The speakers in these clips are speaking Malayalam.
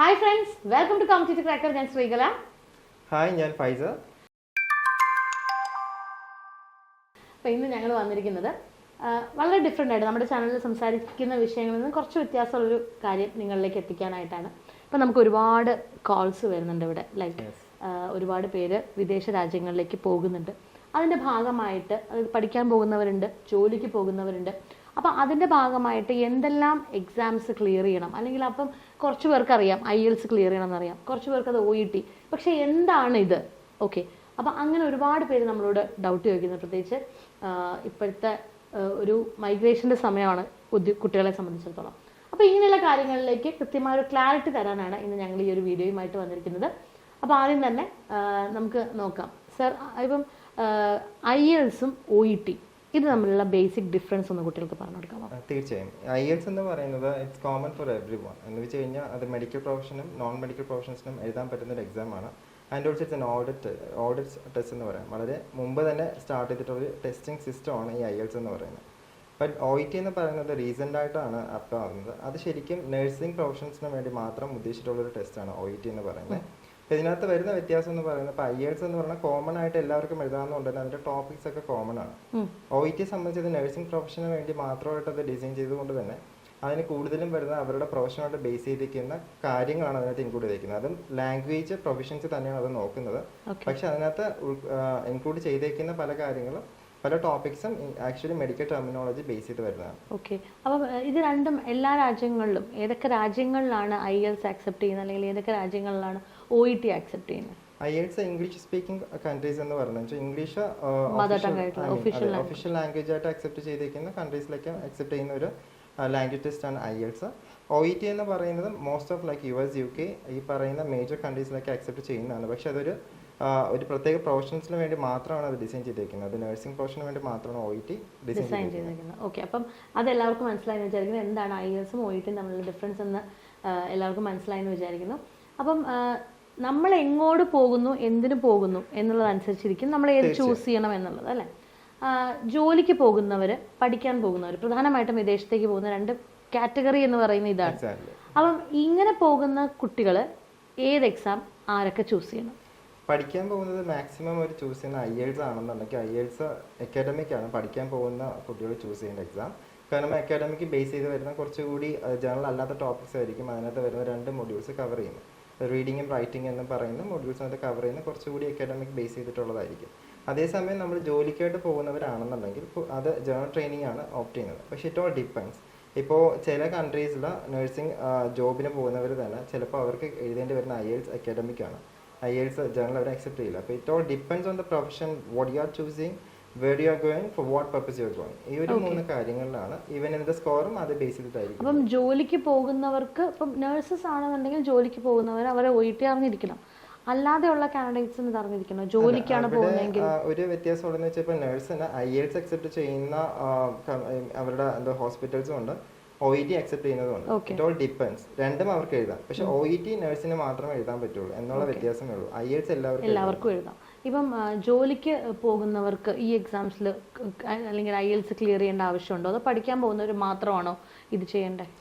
Hi friends welcome to competitive cracker ഞാൻ ശ്രീകല. ഹായ് ഞാൻ ഫൈസർ അപ്പോൾ ഇന്ന് ഞങ്ങൾ വന്നിരിക്കുന്നത് വളരെ ഡിഫറെന്റ് ആയിട്ട് നമ്മുടെ ചാനലിൽ സംസാരിക്കുന്ന വിഷയങ്ങളിൽ നിന്ന് കുറച്ച് വ്യത്യാസമുള്ളൊരു കാര്യം നിങ്ങളിലേക്ക് എത്തിക്കാനായിട്ടാണ്. ഇപ്പം നമുക്ക് ഒരുപാട് കോൾസ് വരുന്നുണ്ട് ഇവിടെ ലൈക്ക് ഒരുപാട് പേര് വിദേശ രാജ്യങ്ങളിലേക്ക് പോകുന്നുണ്ട്. അതിന്റെ ഭാഗമായിട്ട് അത് പഠിക്കാൻ പോകുന്നവരുണ്ട് ജോലിക്ക് പോകുന്നവരുണ്ട്. അപ്പോൾ അതിന്റെ ഭാഗമായിട്ട് എന്തെല്ലാം എക്സാംസ് ക്ലിയർ ചെയ്യണം? അല്ലെങ്കിൽ അപ്പം കുറച്ച് പേർക്ക് അറിയാം ഐ എൽസ് ക്ലിയർ ചെയ്യണം എന്നറിയാം. കുറച്ച് പേർക്ക് അത് ഒ ഇ ടി പക്ഷേ എന്താണ് ഇത്? ഓക്കെ അപ്പോൾ അങ്ങനെ ഒരുപാട് പേര് നമ്മളോട് ഡൗട്ട് ചോദിക്കുന്നു പ്രത്യേകിച്ച് ഇപ്പോഴത്തെ ഒരു മൈഗ്രേഷന്റെ സമയമാണ് കുട്ടികളെ സംബന്ധിച്ചിടത്തോളം. അപ്പോൾ ഇങ്ങനെയുള്ള കാര്യങ്ങളിലേക്ക് കൃത്യമായ ഒരു ക്ലാരിറ്റി തരാനാണ് ഇന്ന് ഞങ്ങൾ ഈ ഒരു വീഡിയോയുമായിട്ട് വന്നിരിക്കുന്നത്. അപ്പോൾ ആദ്യം തന്നെ നമുക്ക് നോക്കാം. സർ ഇപ്പം ഐ എൽസും ഒ ഇ ടി ഇത് തമ്മിലുള്ള ബേസിക് ഡിഫറൻസ് ഒന്ന് കുട്ടികൾക്ക് പറഞ്ഞു കൊടുക്കാമോ? തീർച്ചയായും. ഐ എൽസ് എന്ന് പറയുന്നത് it's common for everyone എന്ന് വെച്ച് കഴിഞ്ഞാൽ അത് മെഡിക്കൽ പ്രൊഫഷനും നോൺ മെഡിക്കൽ പ്രൊഫഷൻസിനും എഴുതാൻ പറ്റുന്ന ഒരു എക്സാമാണ് and also it's an audit audit test എന്ന് പറയാം. വളരെ മുമ്പ് തന്നെ സ്റ്റാർട്ട് ചെയ്തിട്ടുള്ള ഒരു ടെസ്റ്റിംഗ് സിസ്റ്റം ആണ് ഈ ഐ എൽസ് എന്ന് പറയുന്നത്. ബട്ട് ഒ ടി എന്ന് പറയുന്നത് റീസെന്റ് ആയിട്ടാണ് അപ്ലൈ ആവുന്നത്. അത് ശരിക്കും നഴ്സിംഗ് പ്രൊഫഷൻസിന് വേണ്ടി മാത്രം ഉദ്ദേശിച്ചിട്ടുള്ള ഒരു ടെസ്റ്റാണ് ഒ ഇ ടി എന്ന് പറയുന്നത്. ഇതിനകത്ത് വരുന്ന വ്യത്യാസം എന്ന് പറയുന്നത് ഇപ്പോൾ ഐ എൽസ് എന്ന് പറഞ്ഞാൽ കോമൺ ആയിട്ട് എല്ലാവർക്കും എഴുതാവുന്നതുകൊണ്ട് തന്നെ അതിന്റെ ടോപ്പിക്സ് ഒക്കെ കോമൺ ആണ്. ഒ ഇ ടി സംബന്ധിച്ചത് നഴ്സിംഗ് പ്രൊഫഷന് വേണ്ടി മാത്രമായിട്ട് അത് ഡിസൈൻ ചെയ്തുകൊണ്ട് തന്നെ അതിന് കൂടുതലും വരുന്ന അവരുടെ പ്രൊഫഷനായിട്ട് ബേസ് ചെയ്തിരിക്കുന്ന കാര്യങ്ങളാണ് അതിനകത്ത് ഇൻക്ലൂഡ് ചെയ്തിരിക്കുന്നത്. അതും ലാംഗ്വേജ് പ്രൊഫഷൻസ് തന്നെയാണ് അത് നോക്കുന്നത്. പക്ഷെ അതിനകത്ത് ഇൻക്ലൂഡ് ചെയ്തേക്കുന്ന പല കാര്യങ്ങളും പല ടോപ്പിക്സും ആക്ച്വലി മെഡിക്കൽ ടെർമിനോളജി ബേസ് ചെയ്ത് വരുന്നതാണ്. ഓക്കെ അപ്പം ഇത് രണ്ടും എല്ലാ രാജ്യങ്ങളിലും ഏതൊക്കെ രാജ്യങ്ങളിലാണ് ഐ എൽസ് ആക്സെപ്റ്റ് ചെയ്യുന്നത്? അല്ലെങ്കിൽ ഏതൊക്കെ രാജ്യങ്ങളിലാണ് ഒ ഇ ടി ആക്സെപ്റ്റ് ചെയ്യുന്നത് ഐഎൽസ് ഇംഗ്ലീഷ് സ്പീക്കിംഗ് കൺട്രീസ് എന്ന് പറഞ്ഞാൽ ഇംഗ്ലീഷ് ഒഫീഷ്യൽ ലാംഗ്വേജ് ആയിട്ട് അക്സെപ്റ്റ് ചെയ്തിരിക്കുന്ന കൺട്രീസിലേക്ക് അക്സെപ്റ്റ് ചെയ്യുന്ന ഒരു ലാംഗ്വേജ് ടെസ്റ്റ് ആണ് IELTS O E T എന്ന് പറയുന്നത് most of like U S U K ഈ പറയുന്ന മേജർ കൺട്രീസിലൊക്കെ അക്സെപ്റ്റ് ചെയ്യുന്നതാണ്. പക്ഷെ അതൊരു ഒരു പ്രത്യേക പ്രൊഫഷൻസിന് വേണ്ടി മാത്രമാണ് അത് ഡിസൈൻ ചെയ്തിരിക്കുന്നത് അത് നഴ്സിംഗ് പ്രൊഫഷന് വേണ്ടി മാത്രമാണ് ഒ ഇ ടി ഡിസൈൻ ചെയ്തിരിക്കുന്നത് ഓക്കെ അപ്പം അത് എല്ലാവർക്കും മനസ്സിലായി വിചാരിക്കുന്നു. എന്താണ് ഐ എൽസും ഒ ഇ ടിയും തമ്മിലുള്ള ഡിഫറൻസ് എന്ന് എല്ലാവർക്കും മനസ്സിലായി എന്ന് വിചാരിക്കുന്നു. അപ്പം നമ്മൾ എങ്ങോട്ട് പോകുന്നു എന്തിനു പോകുന്നു എന്നുള്ളതനുസരിച്ചിരിക്കും നമ്മൾ ഏത് ചൂസ് ചെയ്യണം എന്നുള്ളത് അല്ലേ? ജോലിക്ക് പോകുന്നവർ പഠിക്കാൻ പോകുന്നവർ പ്രധാനമായിട്ടും വിദേശത്തേക്ക് പോകുന്ന രണ്ട് കാറ്റഗറി എന്ന് പറയുന്ന ഇതാണ്. അപ്പം ഇങ്ങനെ പോകുന്ന കുട്ടികൾ ഏത് എക്സാം ആരൊക്കെ ചൂസ് ചെയ്യണം? പഠിക്കാൻ പോകുന്നത് മാക്സിമം ഒരു ചൂസ് ചെയ്യുന്ന ഐ എൽസ് ആണെന്നുണ്ടെങ്കിൽ ഐ എൽസ് അക്കാഡമിക് ആണ്. പഠിക്കാൻ പോകുന്ന കുട്ടികൾ ചൂസ് ചെയ്യേണ്ട എക്സാം കാരണം അക്കാഡമിക് ബേസ് ചെയ്ത് വരുന്ന കുറച്ചുകൂടി ജനറൽ അല്ലാത്ത ടോപ്പിക്സ് ആയിരിക്കും. അതിനകത്ത് വരുന്ന രണ്ട് മൊഡ്യൂൾസ് കവർ ചെയ്യുന്നത്. റീഡിങ്ങും റൈറ്റിംഗ് എന്ന് പറയുന്ന മോഡ്യൂൾസ് അത് കവർ ചെയ്യുന്ന കുറച്ചുകൂടി അക്കാഡമിക് ബേസ് ചെയ്തിട്ടുള്ളതായിരിക്കും. അതേസമയം നമ്മൾ ജോലിക്കായിട്ട് പോകുന്നവരാണെന്നുണ്ടെങ്കിൽ അത് ജേണൽ ട്രെയിനിങ് ആണ് ഓപ്റ്റ് ചെയ്യുന്നത്. പക്ഷേ ഇറ്റ് ഓൾ ഡിപ്പെൻസ് ഇപ്പോൾ ചില കൺട്രീസിൽ നഴ്സിംഗ് ജോബിന് പോകുന്നവർ തന്നെ ചിലപ്പോൾ അവർക്ക് എഴുതേണ്ടി വരുന്ന ഐ എൽസ് അക്കാഡമിക് ആണ്. ഐ എൽസ് ജേണൽ അവർ അക്സെപ്റ്റ് ചെയ്യില്ല. അപ്പോൾ it all depends on the profession what you are choosing where you are going for what purpose you are going ഈ ഒരു മൂന്ന് കാര്യങ്ങളിലാണ്. ഈവൻ ഇതിന്റെ സ്കോറും അത് ബേസ് ചെയ്തിട്ടായിരിക്കും. അപ്പം ജോലിക്ക് പോകുന്നവർക്ക് ഇപ്പം നഴ്സസ് ആണെന്നുണ്ടെങ്കിൽ ജോലിക്ക് പോകുന്നവർ അവരെ ഒ ടി അറിഞ്ഞിരിക്കണം. അല്ലാതെയുള്ള കാൻഡിഡേറ്റ്സിന് അറിഞ്ഞിരിക്കണം. ജോലിക്കാണ് പോകുന്നതെങ്കിൽ. ഒരു വ്യത്യാസം ഉള്ളതെന്ന് വെച്ചാൽ ഇപ്പോൾ നഴ്സിന് ഐ എൽസ് അക്സെപ്റ്റ് ചെയ്യുന്ന അവരുടെ എന്താ ഹോസ്പിറ്റൽസും ഉണ്ട്. ഒ ഇ ടി അക്സെപ്റ്റ് ചെയ്യുന്നതുകൊണ്ട്. ഇറ്റ് ഓൾ ഡിപ്പെൻസ് രണ്ടും അവർക്ക് എഴുതാം. പക്ഷെ ഒ ഇ ടി നഴ്സിന് മാത്രമേ എഴുതാൻ പറ്റുള്ളൂ. എന്നുള്ള വ്യത്യാസമേ ഉള്ളൂ. ഐ എൽസ് എല്ലാവർക്കും എല്ലാവർക്കും എഴുതാം. ഇപ്പം ജോലിക്ക് പോകുന്നവർക്ക് ഈ എക്സാംസിൽ അല്ലെങ്കിൽ ഐ എൽസ് ക്ലിയർ ചെയ്യേണ്ട ആവശ്യമുണ്ടോ? അതോ പഠിക്കാൻ പോകുന്നവർ മാത്രമാണോ ഇത് ചെയ്യേണ്ടത്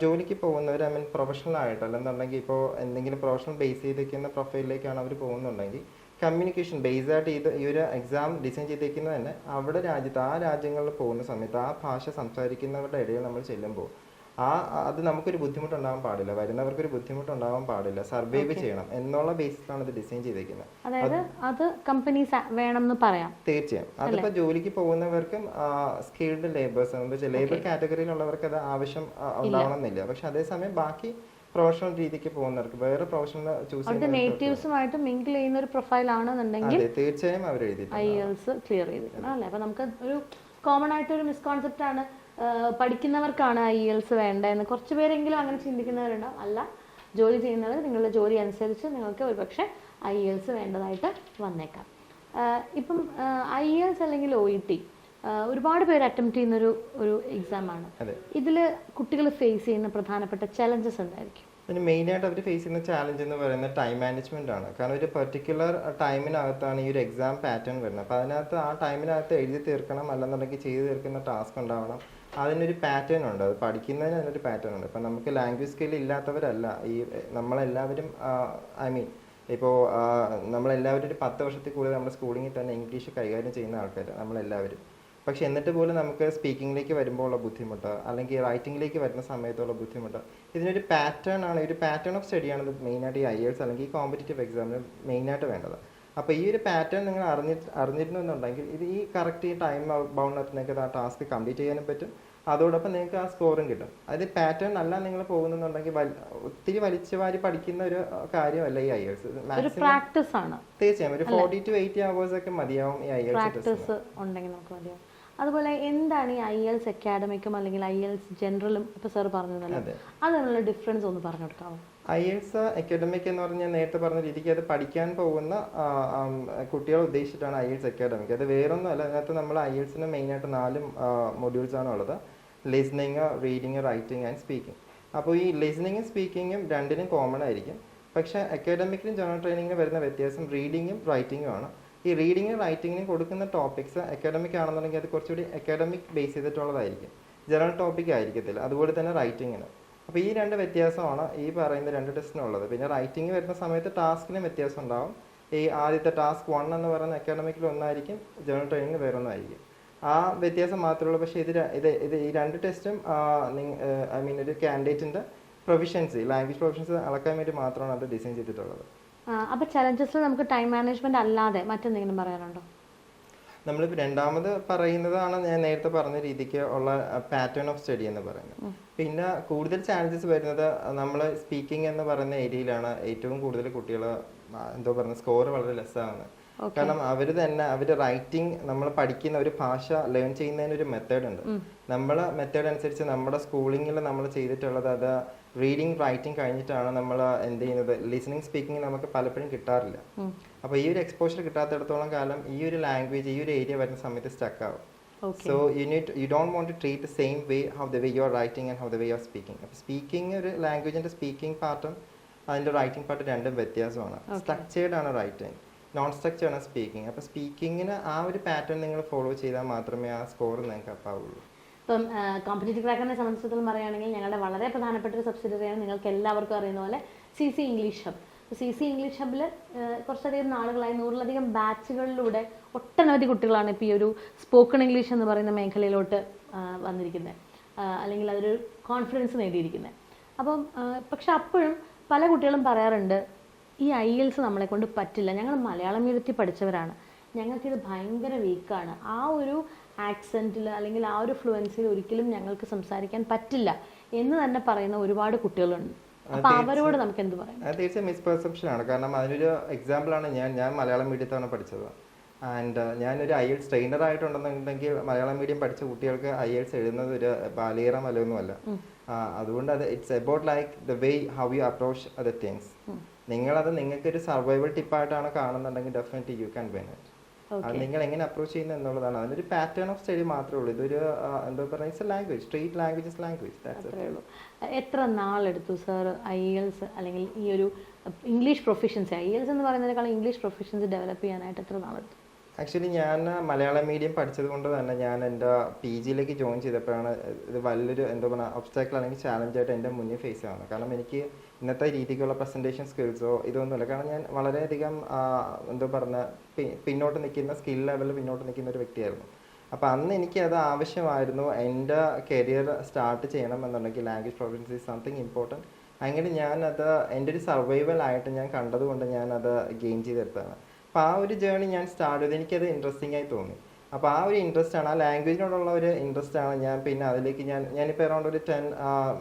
ജോലിക്ക് പോകുന്നവർ ഐ മീൻ പ്രൊഫഷണൽ ആയിട്ട് അല്ലെന്നുണ്ടെങ്കിൽ ഇപ്പോൾ എന്തെങ്കിലും പ്രൊഫഷണൽ ബേസ് ചെയ്തിരിക്കുന്ന പ്രൊഫൈലിലേക്കാണ് അവർ പോകുന്നുണ്ടെങ്കിൽ കമ്മ്യൂണിക്കേഷൻ ബേസ് ആയിട്ട് ഇത് ഈ ഒരു എക്സാം ഡിസൈൻ ചെയ്തിരിക്കുന്നത് തന്നെ അവിടെ രാജ്യത്ത് ആ രാജ്യങ്ങളിൽ പോകുന്ന സമയത്ത് ആ ഭാഷ സംസാരിക്കുന്നവരുടെ ഇടയിൽ നമ്മൾ ചെല്ലുമ്പോൾ ആ അത് നമുക്കൊരു ബുദ്ധിമുട്ടുണ്ടാവാൻ പാടില്ല. വരുന്നവർക്കൊരു ബുദ്ധിമുട്ടുണ്ടാവാൻ പാടില്ല. സർവൈവ് ചെയ്യണം. എന്നുള്ള ബേസിലാണ് ഇത് ഡിസൈൻ ചെയ്തിരിക്കുന്നത് അതായത് അത് കമ്പനീസ് വേണം എന്ന് പറയാം. തീർച്ചയായും. അതിപ്പോ ജോലിക്ക് പോകുന്നവർക്കും സ്കിൽഡ് ലേബേഴ്സ് എന്ന് വെച്ചാൽ ലേബർ കാറ്റഗറിയിലുള്ളവർക്ക് അത് ആവശ്യം ഉണ്ടാവണം എന്നില്ല പക്ഷെ അതേസമയം ബാക്കി പ്രൊഫഷണൽ രീതിക്ക് പോകുന്നവർക്ക് വേറെ പ്രൊഫഷണൽ ചൂസ് ചെയ്യുന്ന നേറ്റീവ്സുമായിട്ട് മിങ്കിൾ ചെയ്യുന്ന ഒരു പ്രൊഫൈൽ ആണെന്നുണ്ടെങ്കിൽ അതെ തീർച്ചയായും അവർ എഴുതിയിട്ടുണ്ട് ഐ എൽസ് ക്ലിയർ ചെയ്തിട്ടുണ്ട് അല്ലേ? അപ്പൊ നമുക്ക് ഒരു കോമൺ ആയിട്ട് ഒരു മിസ്കോൺസെപ്റ്റ് ആണ് പഠിക്കുന്നവർക്കാണ് ഐ എൽസ് വേണ്ടതെന്ന്. കുറച്ച് പേരെങ്കിലും അങ്ങനെ ചിന്തിക്കുന്നവരുണ്ടാവും. അല്ല ജോലി ചെയ്യുന്നവർ നിങ്ങളുടെ ജോലി അനുസരിച്ച് നിങ്ങൾക്ക് ഒരുപക്ഷെ ഐ എൽസ് വേണ്ടതായിട്ട് വന്നേക്കാം. ഇപ്പം ഐ എൽസ് അല്ലെങ്കിൽ ഒ ഇ ടി ഒരുപാട് പേര് അറ്റംപ്റ്റ് ചെയ്യുന്ന ഒരു എക്സാമാണ് ഇതിൽ കുട്ടികൾ ഫേസ് ചെയ്യുന്ന പ്രധാനപ്പെട്ട ചലഞ്ചസ് എന്തായിരിക്കും? പിന്നെ മെയിനായിട്ട് അവർ ഫേസ് ചെയ്യുന്ന ചാലഞ്ച് എന്ന് പറയുന്നത് ടൈം മാനേജ്മെന്റ് ആണ്. കാരണം ഒരു പെർട്ടിക്കുലർ ടൈമിനകത്താണ് ഈ ഒരു എക്സാം പാറ്റേൺ വരുന്നത്. അപ്പോൾ അതിനകത്ത് ആ ടൈമിനകത്ത് എഴുതി തീർക്കണം അല്ലെന്നുണ്ടെങ്കിൽ ചെയ്ത് തീർക്കുന്ന ടാസ്ക് ഉണ്ടാവണം. അതിനൊരു പാറ്റേൺ ഉണ്ട്. അത് പഠിക്കുന്നതിന് അതിനൊരു പാറ്റേൺ ഉണ്ട്. ഇപ്പം നമുക്ക് ലാംഗ്വേജ് സ്കിൽ ഇല്ലാത്തവരല്ല. ഈ നമ്മളെല്ലാവരും ഐ മീൻ ഇപ്പോൾ നമ്മളെല്ലാവരും ഒരു പത്ത് വർഷത്തിൽ കൂടുതൽ നമ്മുടെ സ്കൂളിങ്ങിൽ തന്നെ ഇംഗ്ലീഷ് കൈകാര്യം ചെയ്യുന്ന ആൾക്കാർ നമ്മളെല്ലാവരും. പക്ഷെ എന്നിട്ട് പോലും നമുക്ക് സ്പീക്കിങ്ങിലേക്ക് വരുമ്പോൾ ഉള്ള ബുദ്ധിമുട്ട് അല്ലെങ്കിൽ റൈറ്റിംഗിലേക്ക് വരുന്ന സമയത്തുള്ള ബുദ്ധിമുട്ട് ഇതിനൊരു പാറ്റേൺ ആണ്. ഒരു പാറ്റേൺ ഓഫ് സ്റ്റഡിയാണ് മെയിനായിട്ട് ഈ ഐ എൽസ് അല്ലെങ്കിൽ ഈ കോമ്പറ്റേറ്റീവ് എക്സാമിന് മെയിനായിട്ട് വേണ്ടത്. അപ്പോൾ ഈ ഒരു പാറ്റേൺ നിങ്ങൾ അറിഞ്ഞി അറിഞ്ഞിരുന്നുണ്ടെങ്കിൽ ഇത് ഈ കറക്റ്റ് ഈ ടൈം ബൗണ്ടിനകത്ത് നിങ്ങൾക്ക് ആ ടാസ്ക് കംപ്ലീറ്റ് ചെയ്യാനും പറ്റും. അതോടൊപ്പം നിങ്ങൾക്ക് ആ സ്കോറും കിട്ടും. അത് പാറ്റേൺ അല്ല നിങ്ങൾ പോകുന്നുണ്ടെങ്കിൽ ഒത്തിരി വലിച്ചു വാരി പഠിക്കുന്ന ഒരു കാര്യമല്ല ഈ ഐ എൽസ് ഒരു പ്രാക്ടീസ് ആണ്. തീർച്ചയായും. ഒരു ഫോർട്ടി ടു എയ്റ്റി അവേഴ്സ് ഒക്കെ മതിയാവും ഈ ഐ പ്രാക്ടീസ് ഉണ്ടെങ്കിൽ നമുക്ക് മതിയാവും. അതുപോലെ എന്താണ് ഈ ഐ എൽസ് അക്കാഡമിക്കും അല്ലെങ്കിൽ ഐ എൽസ് ജനറലും ഇപ്പൊ സാർ പറഞ്ഞതല്ലോ അതെ. അതിനുള്ള ഡിഫറൻസ് ഒന്ന് പറഞ്ഞു കൊടുക്കാമോ ഐ എൽസ് അക്കാഡമിക് എന്ന് പറഞ്ഞാൽ നേരത്തെ പറഞ്ഞ രീതിക്ക് അത് പഠിക്കാൻ പോകുന്ന കുട്ടികളെ ഉദ്ദേശിച്ചിട്ടാണ് ഐ എൽസ് അക്കാഡമിക് അത് വേറൊന്നുമല്ല അതിനകത്ത് നമ്മൾ ഐ മെയിൻ മെയിനായിട്ട് നാല് മൊഡ്യൂൾസ് ആണ് ഉള്ളത്. Listening reading writing and speaking അപ്പോൾ ഈ ലിസ്ണിങ്ങും സ്പീക്കിങ്ങും രണ്ടിനും കോമൺ ആയിരിക്കും. പക്ഷേ അക്കാഡമിക്കിലും ജനറൽ ട്രെയിനിങ്ങിനും വരുന്ന വ്യത്യാസം റീഡിങ്ങും റൈറ്റിങ്ങും ആണ്. ഈ റീഡിങ്ങും റൈറ്റിങ്ങിനും കൊടുക്കുന്ന ടോപ്പിക്സ് അക്കാഡമിക് ആണെന്നുണ്ടെങ്കിൽ അത് കുറച്ചുകൂടി അക്കാഡമിക് ബേസ് ചെയ്തിട്ടുള്ളതായിരിക്കും. ജനറൽ ടോപ്പിക് ആയിരിക്കത്തില്ല. അതുപോലെ തന്നെ റൈറ്റിങ്ങിന് അപ്പോൾ ഈ രണ്ട് വ്യത്യാസമാണ് ഈ പറയുന്ന രണ്ട് ടെസ്റ്റിനുള്ളത്. പിന്നെ റൈറ്റിംഗ് വരുന്ന സമയത്ത് ടാസ്കിനും വ്യത്യാസം ഉണ്ടാവും. ഈ ആദ്യത്തെ ടാസ്ക് വൺ എന്ന് പറയുന്ന അക്കാഡമിക്കിൽ ഒന്നായിരിക്കും ജനറൽ ട്രെയിനിങ് വേറെ ഒന്നായിരിക്കും ആ വ്യത്യാസം മാത്രമേ ഉള്ളൂ. പക്ഷേ ഇത് ഇത് ഇത് ഈ രണ്ട് ടെസ്റ്റും ഐ മീൻ ഒരു കാൻഡിഡേറ്റിന്റെ പ്രൊഫിഷ്യൻസി ലാംഗ്വേജ് പ്രൊഫിഷ്യൻസി അളക്കാൻ വേണ്ടി മാത്രമാണ് അത് ഡിസൈൻ ചെയ്തിട്ടുള്ളത്. അപ്പോൾ അപ്പൊ ചലഞ്ചസിൽ നമുക്ക് ടൈം മാനേജ്മെന്റ് അല്ലാതെ മറ്റെന്തെങ്കിലും പറയാനുണ്ടോ? നമ്മളിപ്പോൾ രണ്ടാമത് പറയുന്നതാണ് ഞാൻ നേരത്തെ പറഞ്ഞ രീതിക്ക് ഉള്ള പാറ്റേൺ ഓഫ് സ്റ്റഡി എന്ന് പറയുന്നത്. പിന്നെ കൂടുതൽ ചാലഞ്ചസ് വരുന്നത് നമ്മൾ സ്പീക്കിംഗ് എന്ന് പറയുന്ന ഏരിയയിലാണ് ഏറ്റവും കൂടുതൽ കുട്ടികൾ എന്തോ പറയുന്നത് സ്കോർ വളരെ ലെസ് ആവുന്നത് കാരണം അവർ തന്നെ അവർ റൈറ്റിംഗ് നമ്മൾ പഠിക്കുന്ന ഒരു ഭാഷ ലേൺ ചെയ്യുന്നതിന് ഒരു മെത്തേഡ് ഉണ്ട്. നമ്മളെ മെത്തേഡ് അനുസരിച്ച് നമ്മുടെ സ്കൂളിങ്ങിൽ നമ്മൾ ചെയ്തിട്ടുള്ളത് അത് റീഡിങ് റൈറ്റിംഗ് കഴിഞ്ഞിട്ടാണ് നമ്മൾ എന്ത് ചെയ്യുന്നത്? ലിസണിങ് സ്പീക്കിംഗ് നമുക്ക് പലപ്പോഴും കിട്ടാറില്ല. അപ്പോൾ ഈ ഒരു എക്സ്പോഷർ കിട്ടാത്തിടത്തോളം കാലം ഈ ഒരു ലാംഗ്വേജ് ഈ ഒരു ഏരിയ വരുന്ന സമയത്ത് സ്റ്റക്ക് ആവും. So you need you don't want to treat the same way how the way you are writing and how the way you are speaking അപ്പോൾ സ്പീക്കിംഗ് ഒരു ലാംഗ്വേജിന്റെ സ്പീക്കിംഗ് പാർട്ടും അതിന്റെ റൈറ്റിംഗ് പാർട്ടും രണ്ടും വ്യത്യാസമാണ്. സ്ട്രക്ചേർഡ് ആണ് റൈറ്റിംഗ് നോൺ സ്ട്രക്ചർ ആണ് സ്പീക്കിംഗ് അപ്പോൾ സ്പീക്കിങ്ങിന് ആ ഒരു പാറ്റേൺ നിങ്ങൾ ഫോളോ ചെയ്താൽ മാത്രമേ ആ സ്കോർ നിങ്ങൾക്ക് അപ്പാവുള്ളൂ. ഇപ്പം കോമ്പറ്റീറ്റീവ് ക്രാക്കറിനെ സംബന്ധിച്ചിടത്തോളം പറയുകയാണെങ്കിൽ ഞങ്ങളുടെ വളരെ പ്രധാനപ്പെട്ട ഒരു സബ്സിഡറിയാണ് നിങ്ങൾക്ക് എല്ലാവർക്കും അറിയുന്ന പോലെ C C English hub C C English ഹബിൽ കുറച്ചധികം നാളുകളായി നൂറിലധികം ബാച്ചുകളിലൂടെ ഒട്ടനവധി കുട്ടികളാണ് ഇപ്പോൾ ഈ ഒരു സ്പോക്കൺ ഇംഗ്ലീഷ് എന്ന് പറയുന്ന മേഖലയിലോട്ട് വന്നിരിക്കുന്നത് അല്ലെങ്കിൽ അതൊരു കോൺഫിഡൻസ് നേടിയിരിക്കുന്നത് അപ്പം പക്ഷെ അപ്പോഴും പല കുട്ടികളും പറയാറുണ്ട് ഈ ഐ എൽസ് നമ്മളെ കൊണ്ട് പറ്റില്ല. ഞങ്ങൾ മലയാളം മീഡിയത്തിൽ പഠിച്ചവരാണ്. ഞങ്ങൾക്കിത് ഭയങ്കര വീക്കാണ്. ആ ഒരു ആക്സെന്റിൽ അല്ലെങ്കിൽ ആ ഒരു ഫ്ലുവൻസിൽ ഒരിക്കലും ഞങ്ങൾക്ക് സംസാരിക്കാൻ പറ്റില്ല എന്ന് തന്നെ പറയുന്ന ഒരുപാട് കുട്ടികളുണ്ട്. അപ്പൊ അവരോട് നമുക്ക് എന്ത് പറയാം? അത് തീർച്ചയായും മിസ്പെർസെപ്ഷൻ ആണ് കാരണം അതിനൊരു എക്സാമ്പിൾ ആണ് ഞാൻ. ഞാൻ മലയാളം മീഡിയത്താണ് പഠിച്ചത്. ആൻഡ് ഞാനൊരു ഐ എൽസ് ട്രെയിനർ ആയിട്ടുണ്ടെന്നുണ്ടെങ്കിൽ മലയാളം മീഡിയം പഠിച്ച കുട്ടികൾക്ക് ഐ എൽസ് എഴുതുന്നത് ഒരു ബാലീറം അല്ലൊന്നുമല്ല അതുകൊണ്ട് അത് it's about like the way how you approach other things നിങ്ങളത് നിങ്ങൾക്ക് ഒരു സർവൈവൽ ടിപ്പായിട്ടാണ് കാണുന്നുണ്ടെങ്കിൽ definitely you can when it അത് നിങ്ങൾ എങ്ങനെ അപ്രോച്ച് ചെയ്യുന്നത് എന്നുള്ളതാണ്. അതിനൊരു പാറ്റേൺ ഓഫ് സ്റ്റഡി മാത്രമേ ഉള്ളൂ. ഇതൊരു എന്താ പറയുക it's language street language language എത്ര നാളെടുത്തു സാർ ഐ എൽസ് അല്ലെങ്കിൽ ഈ ഒരു ഇംഗ്ലീഷ് പ്രൊഫഷൻസി ഐ എൽസ് എന്ന് പറയുന്നതിനേക്കാൾ ഇംഗ്ലീഷ് പ്രൊഫഷൻസി ഡെവലപ്പ് ചെയ്യാനായിട്ട് എത്ര നാളെടുത്തു? ആക്ച്വലി ഞാൻ മലയാളം മീഡിയം പഠിച്ചത് കൊണ്ട് തന്നെ ഞാൻ എന്റെ പി ജിയിലേക്ക് ജോയിൻ ചെയ്തപ്പോഴാണ് ഇത് വലിയൊരു എന്താ പറയുക ഒബ്സ്റ്റാക്കിൾ അല്ലെങ്കിൽ ചാലഞ്ചായിട്ട് എന്റെ മുന്നിൽ ഫേസ് ആവുന്നത്. കാരണം എനിക്ക് ഇന്നത്തെ രീതിക്കുള്ള പ്രസന്റേഷൻ സ്കിൽസോ ഇതൊന്നുമില്ല കാരണം ഞാൻ വളരെയധികം എന്താ പറഞ്ഞ പിന്നോട്ട് നിൽക്കുന്ന സ്കിൽ ലെവലിൽ പിന്നോട്ട് നിൽക്കുന്ന ഒരു വ്യക്തിയായിരുന്നു. അപ്പോൾ അന്ന് എനിക്ക് അത് ആവശ്യമായിരുന്നു എന്റെ കരിയർ സ്റ്റാർട്ട് ചെയ്യണം എന്നുണ്ടെങ്കിൽ language professions is something important അങ്ങനെ ഞാനത് എന്റെ ഒരു സർവൈവൽ ആയിട്ട് ഞാൻ കണ്ടതുകൊണ്ട് ഞാനത് ഗെയിൻ ചെയ്തെടുത്തതാണ്. അപ്പോൾ ആ ഒരു ജേണി ഞാൻ സ്റ്റാർട്ട് ചെയ്ത്. എനിക്കത് ഇൻട്രസ്റ്റിംഗ് ആയി തോന്നി. അപ്പോൾ ആ ഒരു ഇൻട്രസ്റ്റ് ആണ് ആ ലാംഗ്വേജിനോടുള്ള ഒരു ഇൻട്രസ്റ്റ് ആണ് ഞാൻ പിന്നെ അതിലേക്ക് ഞാൻ ഞാനിപ്പോൾ അറൗണ്ട് ഒരു ten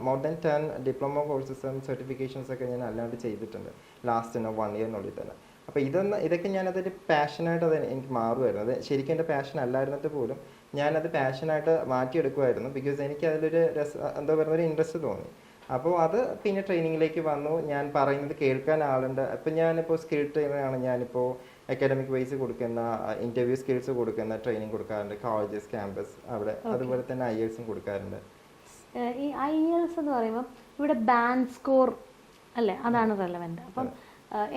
more than ten diploma കോഴ്സസും certifications ഒക്കെ ഞാൻ അല്ലാണ്ട് ചെയ്തിട്ടുണ്ട്. ലാസ്റ്റ് വൺ ഇയറിനുള്ളിൽ തന്നെ. അപ്പോൾ ഇതൊന്ന് ഇതൊക്കെ ഞാനതൊരു പാഷനായിട്ട് അത് എനിക്ക് മാറുമായിരുന്നു. അത് ശരിക്കും എന്റെ പാഷൻ അല്ലായിരുന്നിട്ട് പോലും ഞാനത് പാഷനായിട്ട് മാറ്റിയെടുക്കുമായിരുന്നു ബിക്കോസ് എനിക്ക് അതിലൊരു രസ എന്താ പറയുക ഒരു ഇൻട്രസ്റ്റ് തോന്നി. അപ്പോൾ അത് പിന്നെ ട്രെയിനിങ്ങിലേക്ക് വന്നു. ഞാൻ പറയുന്നത് കേൾക്കാൻ ആളുണ്ട്. അപ്പോൾ ഞാനിപ്പോൾ സ്കിൽ ട്രെയിനറാണ് ഞാനിപ്പോൾ അക്കാഡമിക് വൈസ് കൊടുക്കുന്ന ഇന്റർവ്യൂ സ്കിൽസ് കൊടുക്കുന്ന ട്രെയിനിങ് കൊടുക്കാറുണ്ട്. കോളേജസ് ക്യാമ്പസ് അവിടെ അതുപോലെ തന്നെ ഐ എൽസും കൊടുക്കാറുണ്ട്. ഈ ഐ എൽസ് എന്ന് പറയുമ്പോൾ ഇവിടെ ബാൻഡ് സ്കോർ അല്ലേ? അതാണ് റെലവെന്റ് അപ്പം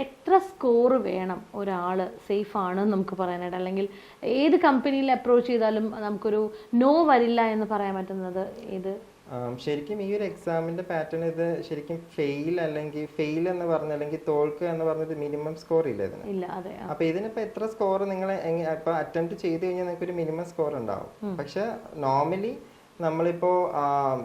എത്ര സ്കോർ വേണം ഒരാൾ സേഫ് ആണ് നമുക്ക് പറയാനായിട്ട്? അല്ലെങ്കിൽ ഏത് കമ്പനിയിൽ അപ്രോച്ച് ചെയ്താലും നമുക്കൊരു നോ വരില്ല എന്ന് പറയാൻ പറ്റുന്നത് ഏത്? ആം, ശരിക്കും ഈ ഒരു എക്സാമിന്റെ പാറ്റേൺ ഇത് ശരിക്കും ഫെയിൽ അല്ലെങ്കിൽ ഫെയിൽ എന്ന് പറഞ്ഞ അല്ലെങ്കിൽ തോൽക്കുക എന്ന് പറഞ്ഞത് മിനിമം സ്കോർ ഇല്ല ഇതിന്. അപ്പൊ ഇതിനിപ്പോ എത്ര സ്കോർ നിങ്ങൾ ഇപ്പൊ അറ്റംപ്റ്റ് ചെയ്ത് കഴിഞ്ഞാൽ നിങ്ങൾക്ക് ഒരു മിനിമം സ്കോർ ഉണ്ടാവും പക്ഷെ നോർമലി നമ്മളിപ്പോ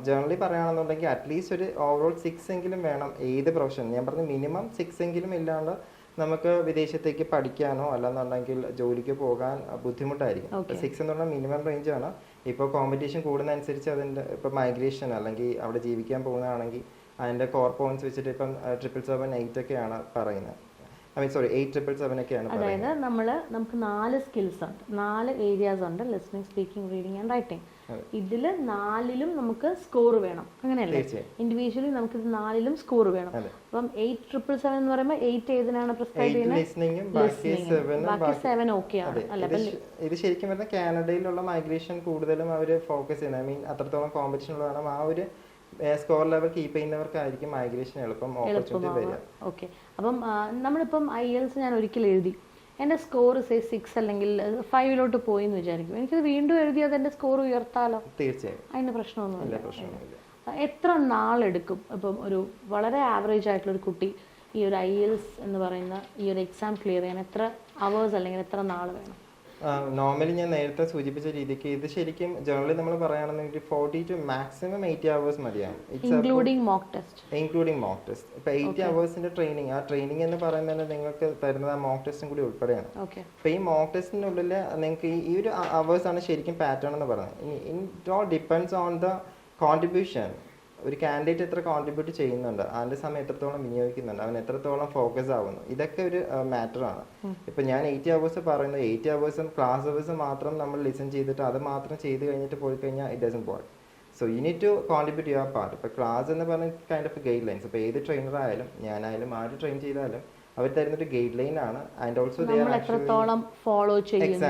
ജേർണലി പറയുകയാണെന്നുണ്ടെങ്കിൽ അറ്റ്ലീസ്റ്റ് ഒരു ഓവറോൾ സിക്സ് എങ്കിലും വേണം ഏത് പ്രൊഫഷൻ ഞാൻ പറഞ്ഞ മിനിമം സിക്സ് എങ്കിലും ഇല്ലാണ്ട് നമുക്ക് വിദേശത്തേക്ക് പഠിക്കാനോ അല്ലെന്നുണ്ടെങ്കിൽ ജോലിക്ക് പോകാൻ ബുദ്ധിമുട്ടായിരിക്കും. സിക്സ് എന്ന് പറഞ്ഞാൽ മിനിമം റേഞ്ച് ആണ് ഇപ്പോൾ കോമ്പറ്റീഷൻ കൂടുന്നതനുസരിച്ച് അതിന്റെ ഇപ്പോൾ മൈഗ്രേഷൻ അല്ലെങ്കിൽ അവിടെ ജീവിക്കാൻ പോകുന്നതാണെങ്കിൽ അതിന്റെ കോർ പോയിന്റ്സ് വെച്ചിട്ട് ഇപ്പം ട്രിപ്പിൾ സെവൻ എയ്റ്റ് ഒക്കെയാണ് പറയുന്നത്. ഐ മീൻ സോറി അതായത് നമ്മൾ നമുക്ക് നാല് സ്കിൽസ് ഉണ്ട്. നാല് ഏരിയാസ് ഉണ്ട് listening speaking reading and writing ഇതിൽ നാലിലും നമുക്ക് സ്കോർ വേണം. അങ്ങനെയല്ലേ? ഇൻഡിവിജ്വലി നമുക്ക് ഇത് നാലിലും സ്കോർ വേണം. അപ്പം എയ്റ്റ് ട്രിപ്പിൾ സെവൻ എന്ന് പറയുമ്പോൾ എയ്റ്റ് ഏതിനാണ് പ്രിസ്ക്രൈബ് ചെയ്യുന്നത് ബാക്കി സെവൻ ഓക്കെ ആണ്. ഇത് ശരിക്കും പറഞ്ഞാൽ കാനഡയിലുള്ള മൈഗ്രേഷൻ കൂടുതലും അവർ ഫോക്കസ് ചെയ്യുന്നത് ഐ മീൻ അത്രത്തോളം കോമ്പറ്റീഷൻ ഉള്ളതാണ്. ആ ഒരു സ്കോർ ലെവൽ കീപ്പ് ചെയ്യുന്നവർക്കായിരിക്കും മൈഗ്രേഷൻ എളുപ്പം ഓപ്പർച്യൂണിറ്റി വരിക. ഓക്കെ അപ്പം നമ്മളിപ്പം ഐ എൽസ് ഞാൻ ഒരിക്കൽ എഴുതി. എന്റെ സ്കോർ സേ സിക്സ് അല്ലെങ്കിൽ ഫൈവിലോട്ട് പോയി എന്ന് വിചാരിക്കും. എനിക്കത് വീണ്ടും എഴുതി അത് എന്റെ സ്കോർ ഉയർത്താലോ? തീർച്ചയായും. അതിന് പ്രശ്നമൊന്നുമില്ല. എത്ര നാളെടുക്കും? ഇപ്പം ഒരു വളരെ ആവറേജ് ആയിട്ടുള്ള ഒരു കുട്ടി ഈ ഒരു ഐ എൽസ് എന്ന് പറയുന്ന ഈ ഒരു എക്സാം ക്ലിയർ ചെയ്യാൻ എത്ര അവേഴ്സ് അല്ലെങ്കിൽ എത്ര നാൾ വേണം? നോർമലി ഞാൻ നേരത്തെ സൂചിപ്പിച്ച രീതിക്ക് ഇത് ശരിക്കും ജനറലി നമ്മൾ പറയുകയാണെന്നുണ്ടെങ്കിൽ forty to maximum eighty hours മതിയാവും. Including mock test mock test ഇപ്പൊ എയ്റ്റി അവേഴ്സിന്റെ ട്രെയിനിങ് ആ ട്രെയിനിങ് എന്ന് പറയുന്നത് നിങ്ങൾക്ക് തരുന്നത് ആ മോക്ക് ടെസ്റ്റും കൂടി ഉൾപ്പെടെയാണ്. അപ്പൊ ഈ മോക്ക് ടെസ്റ്റിനുള്ളിൽ നിങ്ങൾക്ക് ഈ ഒരു അവേഴ്സ് ആണ് ശരിക്കും പാറ്റേൺ എന്ന് പറയുന്നത്. In it all depends on the contribution ഒരു കാൻഡിഡേറ്റ് എത്ര കോൺട്രിബ്യൂട്ട് ചെയ്യുന്നുണ്ട്. അതിന്റെ സമയം എത്രത്തോളം വിനിയോഗിക്കുന്നുണ്ട്. അവൻ എത്രത്തോളം ഫോക്കസ് ആവുന്നു. ഇതൊക്കെ ഒരു മാറ്ററാണ് ആണ്. ഇപ്പൊ ഞാൻ എയ്റ്റി അവേഴ്സ് പറയുന്നത് എയ്റ്റി അവേഴ്സും ക്ലാസ് അവേഴ്സും മാത്രം നമ്മൾ ലിസൺ ചെയ്തിട്ട് അത് മാത്രം ചെയ്ത് കഴിഞ്ഞിട്ട് പോയി കഴിഞ്ഞാൽ ഇറ്റ് ഡസൻ പോയി so you need to contribute your part ഇപ്പോൾ ക്ലാസ് എന്ന് പറഞ്ഞ കൈൻഡ് ഓഫ് ഗൈഡ് ലൈൻസ് ഇപ്പോൾ ഏത് ട്രെയിനർ ആയാലും ഞാനായാലും ആര് ട്രെയിൻ ചെയ്താലും അവർ തരുന്നൊരു ഗൈഡ് ലൈൻ ആണ് ആൻഡ് ഓൾസോ നമ്മൾ എത്രത്തോളം ഫോളോ ചെയ്യുന്നു.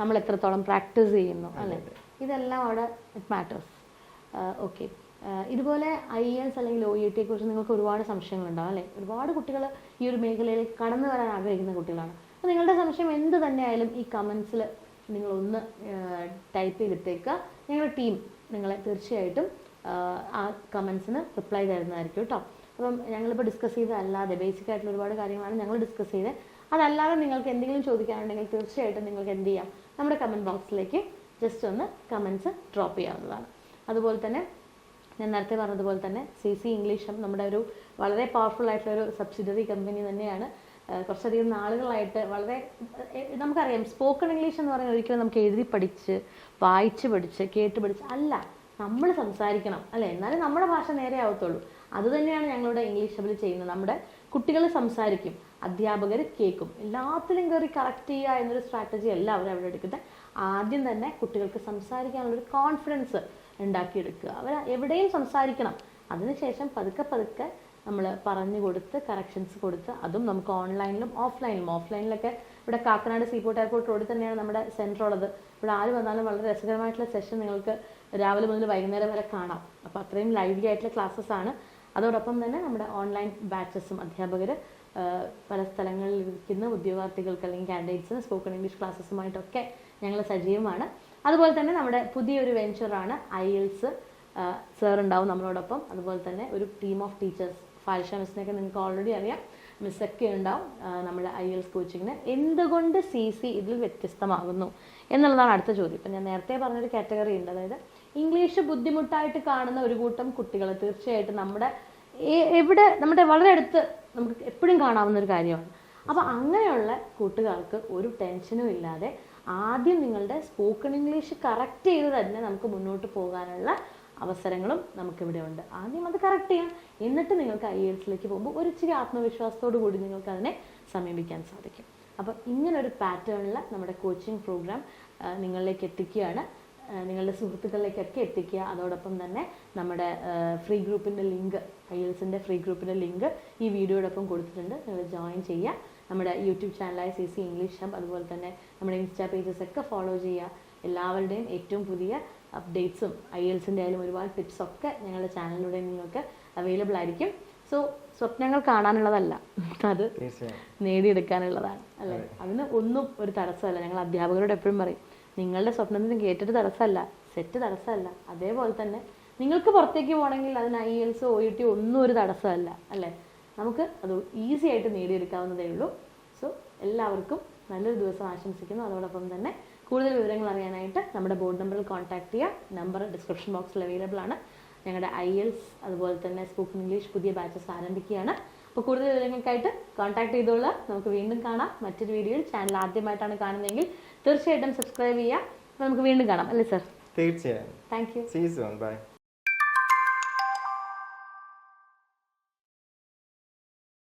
നമ്മൾ എത്രത്തോളം പ്രാക്ടീസ് ചെയ്യുന്നു. അല്ലേ? ഇതെല്ലാം അവിടെ ഇറ്റ് മാറ്റേഴ്സ് ഓക്കെ ഇതുപോലെ ഐ എസ് അല്ലെങ്കിൽ ഒ ഇ ടിയെ കുറിച്ച് നിങ്ങൾക്ക് ഒരുപാട് സംശയങ്ങളുണ്ടാവും അല്ലേ? ഒരുപാട് കുട്ടികൾ ഈ ഒരു മേഖലയിൽ കടന്നു വരാൻ ആഗ്രഹിക്കുന്ന കുട്ടികളാണ്. അപ്പോൾ നിങ്ങളുടെ സംശയം എന്ത് തന്നെയായാലും ഈ കമൻസിൽ നിങ്ങളൊന്ന് ടൈപ്പ് ചെയ്തിട്ടേക്കുക ഞങ്ങളുടെ ടീം നിങ്ങളെ തീർച്ചയായിട്ടും ആ, കമൻസിന് റിപ്ലൈ തരുന്നതായിരിക്കും കേട്ടോ അപ്പം ഞങ്ങളിപ്പോൾ ഡിസ്കസ് ചെയ്തതല്ലാതെ ബേസിക് ആയിട്ടുള്ള ഒരുപാട് കാര്യങ്ങളാണ് ഞങ്ങൾ ഡിസ്കസ് ചെയ്തത് അതല്ലാതെ നിങ്ങൾക്ക് എന്തെങ്കിലും ചോദിക്കാനുണ്ടെങ്കിൽ തീർച്ചയായിട്ടും നിങ്ങൾക്ക് എന്ത് ചെയ്യാം? നമ്മുടെ കമന്റ് ബോക്സിലേക്ക് ജസ്റ്റ് ഒന്ന് കമൻസ് ഡ്രോപ്പ് ചെയ്യാവുന്നതാണ്. അതുപോലെ തന്നെ ഞാൻ നേരത്തെ പറഞ്ഞതുപോലെ തന്നെ സി സി ഇംഗ്ലീഷും നമ്മുടെ ഒരു വളരെ പവർഫുൾ ആയിട്ടുള്ള ഒരു സബ്സിഡറി കമ്പനി തന്നെയാണ്. കുറച്ചധികം നാളുകളായിട്ട് വളരെ നമുക്കറിയാം സ്പോക്കൺ ഇംഗ്ലീഷ് എന്ന് പറയുന്നത് ഒരിക്കലും നമുക്ക് എഴുതി പഠിച്ച് വായിച്ച് പഠിച്ച് കേട്ട് പഠിച്ച് അല്ല നമ്മൾ സംസാരിക്കണം അല്ലേ? എന്നാലും നമ്മുടെ ഭാഷ നേരെ ആവത്തുള്ളൂ. അത് തന്നെയാണ് ഞങ്ങളുടെ ഇംഗ്ലീഷ് ഹബിൽ ചെയ്യുന്നത്. നമ്മുടെ കുട്ടികൾ സംസാരിക്കും അധ്യാപകർ കേൾക്കും. എല്ലാത്തിലും കയറി കറക്റ്റ് ചെയ്യുക എന്നൊരു സ്ട്രാറ്റജി അല്ല അവർ അവിടെ എടുക്കുന്നത്. ആദ്യം തന്നെ കുട്ടികൾക്ക് സംസാരിക്കാനുള്ളൊരു കോൺഫിഡൻസ് ഉണ്ടാക്കിയെടുക്കുക. അവർ എവിടെയും സംസാരിക്കണം. അതിനുശേഷം പതുക്കെ പതുക്കെ നമ്മൾ പറഞ്ഞു കൊടുത്ത് കറക്ഷൻസ് കൊടുത്ത് അതും നമുക്ക് ഓൺലൈനിലും ഓഫ്ലൈനിലും ഓഫ്ലൈനിലൊക്കെ ഇവിടെ കാക്കനാട് സീപോർട്ട് എയർപോർട്ട് റോഡിൽ തന്നെയാണ് നമ്മുടെ സെന്റർ ഉള്ളത്. ഇവിടെ ആര് വന്നാലും വളരെ രസകരമായിട്ടുള്ള സെഷൻ നിങ്ങൾക്ക് രാവിലെ മുതൽ വൈകുന്നേരം വരെ കാണാം. അപ്പോൾ അത്രയും ലൈവ്ലി ആയിട്ടുള്ള ക്ലാസ്സസ് ആണ്. അതോടൊപ്പം തന്നെ നമ്മുടെ ഓൺലൈൻ ബാച്ചസും അധ്യാപകർ പല സ്ഥലങ്ങളിൽ ഇരിക്കുന്ന ഉദ്യോഗാർത്ഥികൾക്ക് അല്ലെങ്കിൽ കാൻഡിഡേറ്റ്സിന് സ്പോക്കൺ ഇംഗ്ലീഷ് ക്ലാസ്സസുമായിട്ടൊക്കെ ഞങ്ങൾ സജീവമാണ്. അതുപോലെ തന്നെ നമ്മുടെ പുതിയൊരു വെഞ്ചറാണ് ഐ എൽസ് സാർ ഉണ്ടാവും നമ്മളോടൊപ്പം. അതുപോലെ തന്നെ ഒരു ടീം ഓഫ് ടീച്ചേഴ്സ് ഫാൽഷ മിസ്സിനെയൊക്കെ നിങ്ങൾക്ക് ഓൾറെഡി അറിയാം. മിസ്സൊക്കെ ഉണ്ടാവും നമ്മുടെ ഐ എൽസ് കോച്ചിങ്ങിന്. എന്തുകൊണ്ട് സി സി ഇതിൽ വ്യത്യസ്തമാകുന്നു എന്നുള്ളതാണ് അടുത്ത ചോദ്യം. ഇപ്പം ഞാൻ നേരത്തെ പറഞ്ഞൊരു കാറ്റഗറി ഉണ്ട്. അതായത് ഇംഗ്ലീഷ് ബുദ്ധിമുട്ടായിട്ട് കാണുന്ന ഒരു കൂട്ടം കുട്ടികൾ തീർച്ചയായിട്ടും നമ്മുടെ എവിടെ നമ്മുടെ വളരെ അടുത്ത് നമുക്ക് എപ്പോഴും കാണാവുന്ന ഒരു കാര്യമാണ്. അപ്പോൾ അങ്ങനെയുള്ള കൂട്ടുകാർക്ക് ഒരു ടെൻഷനും ഇല്ലാതെ ആദ്യം നിങ്ങളുടെ സ്പോക്കൺ ഇംഗ്ലീഷ് കറക്റ്റ് ചെയ്ത് തന്നെ നമുക്ക് മുന്നോട്ട് പോകാനുള്ള അവസരങ്ങളും നമുക്കിവിടെ ഉണ്ട്. ആദ്യം അത് കറക്റ്റ് ചെയ്യാം എന്നിട്ട് നിങ്ങൾക്ക് ഐ എൽസിലേക്ക് പോകുമ്പോൾ ഒരു ഇച്ചിരി ആത്മവിശ്വാസത്തോടു കൂടി നിങ്ങൾക്ക് അതിനെ സമീപിക്കാൻ സാധിക്കും. അപ്പം ഇങ്ങനൊരു പാറ്റേണിൽ നമ്മുടെ കോച്ചിങ് പ്രോഗ്രാം നിങ്ങളിലേക്ക് എത്തിക്കുകയാണ്. നിങ്ങളുടെ സുഹൃത്തുക്കളിലേക്കൊക്കെ എത്തിക്കുക. അതോടൊപ്പം തന്നെ നമ്മുടെ ഫ്രീ ഗ്രൂപ്പിന്റെ ലിങ്ക് ഐ എൽസിന്റെ ഫ്രീ ഗ്രൂപ്പിന്റെ ലിങ്ക് ഈ വീഡിയോടൊപ്പം കൊടുത്തിട്ടുണ്ട്. നിങ്ങൾ ജോയിൻ ചെയ്യുക. നമ്മുടെ യൂട്യൂബ് ചാനലായ സി സി ഇംഗ്ലീഷ് ഹബ് അതുപോലെ തന്നെ നമ്മുടെ ഇൻസ്റ്റാ പേജസ് ഒക്കെ ഫോളോ ചെയ്യുക. എല്ലാവരുടെയും ഏറ്റവും പുതിയ അപ്ഡേറ്റ്സും ഐ എൽസിന്റെ ആയാലും ഒരുപാട് ടിപ്സ് ഒക്കെ ഞങ്ങളുടെ ചാനലിലൂടെ നിങ്ങൾക്ക് അവൈലബിൾ ആയിരിക്കും. സോ സ്വപ്നങ്ങൾ കാണാനുള്ളതല്ല. അത് നേടിയെടുക്കാനുള്ളതാണ് അല്ലേ? അതിന് ഒന്നും ഒരു തടസ്സമല്ല. ഞങ്ങൾ അധ്യാപകരോട് എപ്പോഴും പറയും നിങ്ങളുടെ സ്വപ്നത്തിന് കേട്ടിട്ട് തടസ്സമല്ല സെറ്റ് തടസ്സമല്ല. അതേപോലെ തന്നെ നിങ്ങൾക്ക് പുറത്തേക്ക് പോകണമെങ്കിൽ അതിന് ഐ എൽസ് ഒ ടി ഒന്നും ഒരു തടസ്സമല്ല അല്ലേ? നമുക്ക് അത് ഈസി ആയിട്ട് നേടിയെടുക്കാവുന്നതേ ഉള്ളൂ. സോ എല്ലാവർക്കും നല്ലൊരു ദിവസം ആശംസിക്കുന്നു. അതോടൊപ്പം തന്നെ കൂടുതൽ വിവരങ്ങൾ അറിയാനായിട്ട് നമ്മുടെ ബോർഡ് നമ്പറിൽ കോൺടാക്ട് ചെയ്യുക നമ്പർ ഡിസ്ക്രിപ്ഷൻ ബോക്സിൽ അവൈലബിൾ ആണ്. ഞങ്ങളുടെ ഐ എൽസ് അതുപോലെ തന്നെ സ്പോക്കൺ ഇംഗ്ലീഷ് പുതിയ ബാച്ചസ് ആരംഭിക്കുകയാണ്. അപ്പോൾ കൂടുതൽ വിവരങ്ങൾക്കായിട്ട് കോൺടാക്ട് ചെയ്തോളൂ. നമുക്ക് വീണ്ടും കാണാം. മറ്റൊരു വീഡിയോയിൽ ചാനൽ ആദ്യമായിട്ടാണ് കാണുന്നതെങ്കിൽ തീർച്ചയായിട്ടും സബ്സ്ക്രൈബ് ചെയ്യുക. നമുക്ക് വീണ്ടും കാണാം. അല്ലേ സർ തീർച്ചയായും. Thank you by